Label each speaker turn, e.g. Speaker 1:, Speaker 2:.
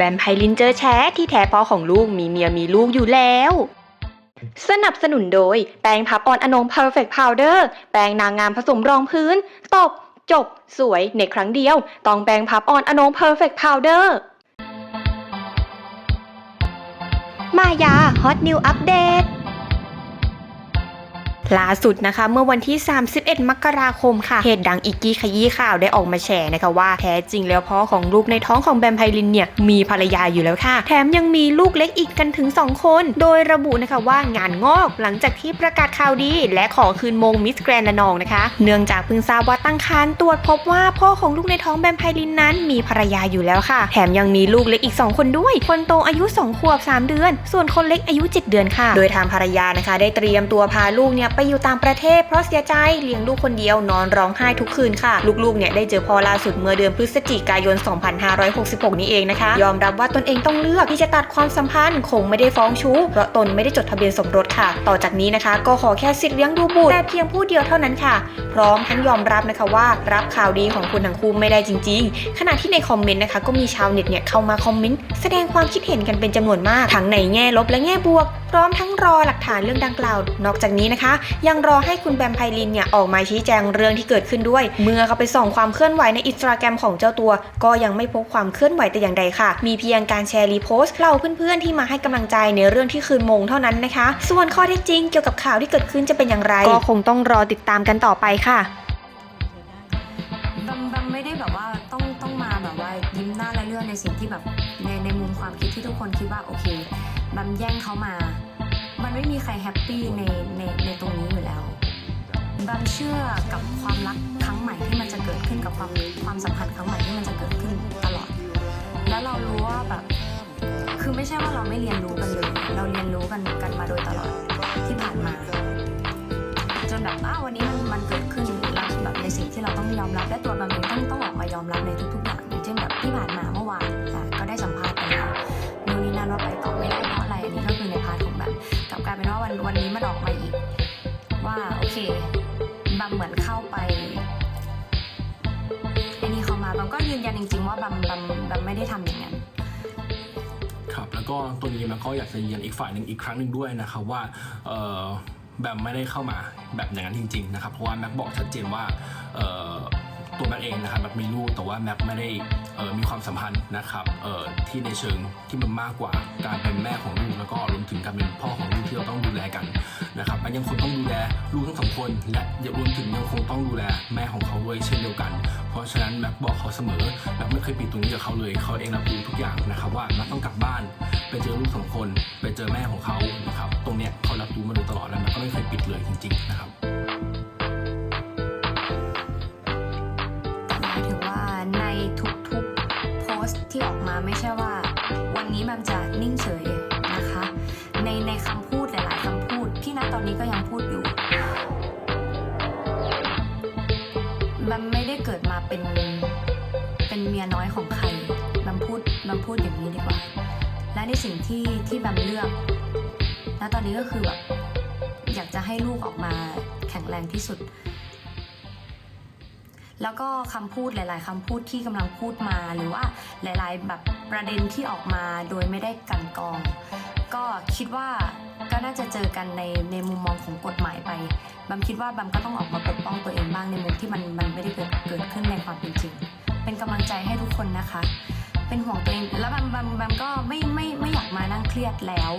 Speaker 1: แบมไพลินเจอแชทที่แท้พ่อของลูกมีเมียมีลูกอยู่แล้ว สนับสนุนโดย แปรงพับออนอนง Perfect Powder แปรงนางงามผสมรองพื้น ตบ จบ สวยในครั้งเดียว ต้องแปรงพับออนอนง Perfect Powder มายาฮอตนิวอัปเดต ล่าสุดนะคะเมื่อวันที่ 31 มกราคมค่ะเพจดังอีกกี้ขยี้ข่าวได้ออกมาแฉนะคะว่าแท้จริงแล้วพ่อของลูกในท้องของแบมไพลินเนี่ยมีภรรยาอยู่แล้วค่ะ แถมยังมีลูกเล็กอีกกันถึง 2 คน โดยระบุนะคะว่างานงอกหลังจากที่ประกาศข่าวดี และขอคืนมงมิสแกรนด์ละนองนะคะ เนื่องจากเพิ่งทราบว่าตั้งครรภ์ตรวจพบว่าพ่อของลูกในท้องแบมไพลินนั้น มีภรรยาอยู่แล้วค่ะ แถมยังมีลูกเล็กอีก 2 คนด้วย คนโตอายุ 2 ขวบ 3 เดือน ส่วนคนเล็กอายุ 7 เดือนค่ะ โดยทางภรรยานะคะ ได้เตรียมตัวพาลูกเนี่ยไปไปอยู่ต่างประเทศเพราะเสียใจเลี้ยงลูกคนเดียวนอนร้องไห้ทุกคืนค่ะ ลูกๆเนี่ยได้เจอพ่อล่าสุดเมื่อเดือนพฤศจิกายน 2566 นี้เองนะคะ ยอมรับว่าตนเองต้องเลือกที่จะตัดความสัมพันธ์คงไม่ได้ฟ้องชู้เพราะตนไม่ได้จดทะเบียนสมรสค่ะ ต่อจากนี้นะคะ ก็ขอแค่สิทธิ์เลี้ยงดูบุตรแต่เพียงผู้เดียวเท่านั้นค่ะ พร้อมทั้งยอมรับนะคะว่ารับข่าวดีของคุณทั้งคู่ไม่ได้จริง ๆ ขณะที่ในคอมเมนต์นะคะก็มีชาวเน็ตเนี่ยเข้ามาคอมเมนต์แสดงความคิดเห็นกันเป็นจำนวนมากทั้งในแง่ลบและแง่บวก พร้อมทั้งรอหลักฐานเรื่องดังกล่าว นอกจากนี้นะคะยังรอให้คุณแบมไพลินเนี่ยออกมาชี้แจงเรื่องที่เกิดขึ้นด้วย เมื่อเขาไปส่องความเคลื่อนไหวในอินสตาแกรมของเจ้าตัว ก็ยังไม่พบความเคลื่อนไหวแต่อย่างใดค่ะ มีเพียงการแชร์รีโพสต์เหล่าเพื่อนๆที่มาให้กำลังใจในเรื่องที่คืนมงเท่านั้นนะคะ ส่วนข้อเท็จจริงเกี่ยวกับข่าวที่เกิดขึ้นจะเป็นอย่างไร ก็คงต้องรอติดตามกันต่อไปค่ะ
Speaker 2: บัมบัมไม่ได้แบบว่าต้องต้องมาแบบว่ายิ้มหน้าและเลื่อนในสิ่งที่แบบในในมุมความคิดที่ทุกคนคิดว่าโอเคบัมแย่งเขามา มันไม่มีใครแฮปปี้ในในในตรงนี้อยู่แล้วบัมเชื่อกับความรักครั้งใหม่ที่มันจะเกิดขึ้นกับความความสัมพันธ์ครั้งใหม่ที่มันจะเกิดขึ้นตลอด แล้วเรารู้ว่าแบบ คือไม่ใช่ว่าเราไม่เรียนรู้กันเลย เราเรียนรู้กันกันมาโดยตลอดที่ผ่านมา จนแบบอ้าววันนี้มันมันเกิดขึ้นแล้วแบบในสิ่งที่เราต้องยอมรับและตัวบัมเองต้องต้องออกมายอมรับในทุกๆอย่างอย่างเช่นแบบที่ผ่านมาเมื่อวาน ว่าวันวันนี้มันออกมาอีก ว่าโอเคบัมเหมือนเข้าไปไอ้นี่เขามาบัมก็ยืนยันจริง ๆ ว่าบัมบัมบัมไม่ได้ทำอย่างนั้น
Speaker 3: ครับ แล้วก็ตัวนี้มันก็อยากจะยืนยันอีกฝ่ายหนึ่งอีกครั้งหนึ่งด้วยนะครับว่าเออแบมไม่ได้เข้ามาแบบอย่างนั้นจริง ๆ นะครับ เพราะว่าแม็กบอกชัดเจนว่าตัวแม็กเองนะครับแม็กมีลูกแต่ว่าแม็กไม่ได้เออมีความสัมพันธ์นะครับเออที่ในเชิงที่มันมากกว่าการเป็นแม่ของลูกแล้วก็รวมถึงการเป็นพ่อของลูกที่เราต้องดูแลกันนะครับมันยังคงต้องดูแลลูกทั้งสองคน และรวมถึงยังคงต้องดูแลแม่ของเขาด้วยเช่นเดียวกัน เพราะฉะนั้นแม็กบอกเขาเสมอแม็กไม่เคยปิดตรงนี้กับเขาเลยเขาเองรับรู้ทุกอย่างนะครับว่าแม็กต้องกลับบ้าน ไปเจอลูกสองคน ไปเจอแม่ของเขานะครับตรงเนี้ยเขารับรู้มาโดยตลอดแล้วแม็กก็ไม่เคยปิด
Speaker 2: ที่ออกมาไม่ใช่ว่า วันนี้มันจะนิ่งเฉยนะคะ ในในคำพูดหลายๆคำพูดที่ณตอนนี้ก็ยังพูดอยู่มันไม่ได้เกิดมาเป็นเป็นเมียน้อยของใครบัมพูดบัมพูดอย่างนี้ดีกว่า และในสิ่งที่ที่บัมเลือกณตอนนี้ก็คือแบบอยากจะให้ลูกออกมาแข็งแรงที่สุด แล้วก็คำพูดหลาย ๆคำพูดที่กำลังพูดมา หรือว่าหลาย ๆ แบบประเด็นที่ออกมาโดยไม่ได้กันกอง ก็คิดว่าก็น่าจะเจอกันในในมุมมองของกฎหมายไปบัมคิดว่าบัมก็ต้องออกมาปกป้องตัวเองบ้างในมุมที่มันมันไม่ได้เกิดเกิดขึ้นในความเป็นจริง เป็นกำลังใจให้ทุกคนนะคะ เป็นห่วงตัวเองแล้วบัมบัมบัมก็ไม่ไม่ไม่อยากมานั่งเครียดแล้ว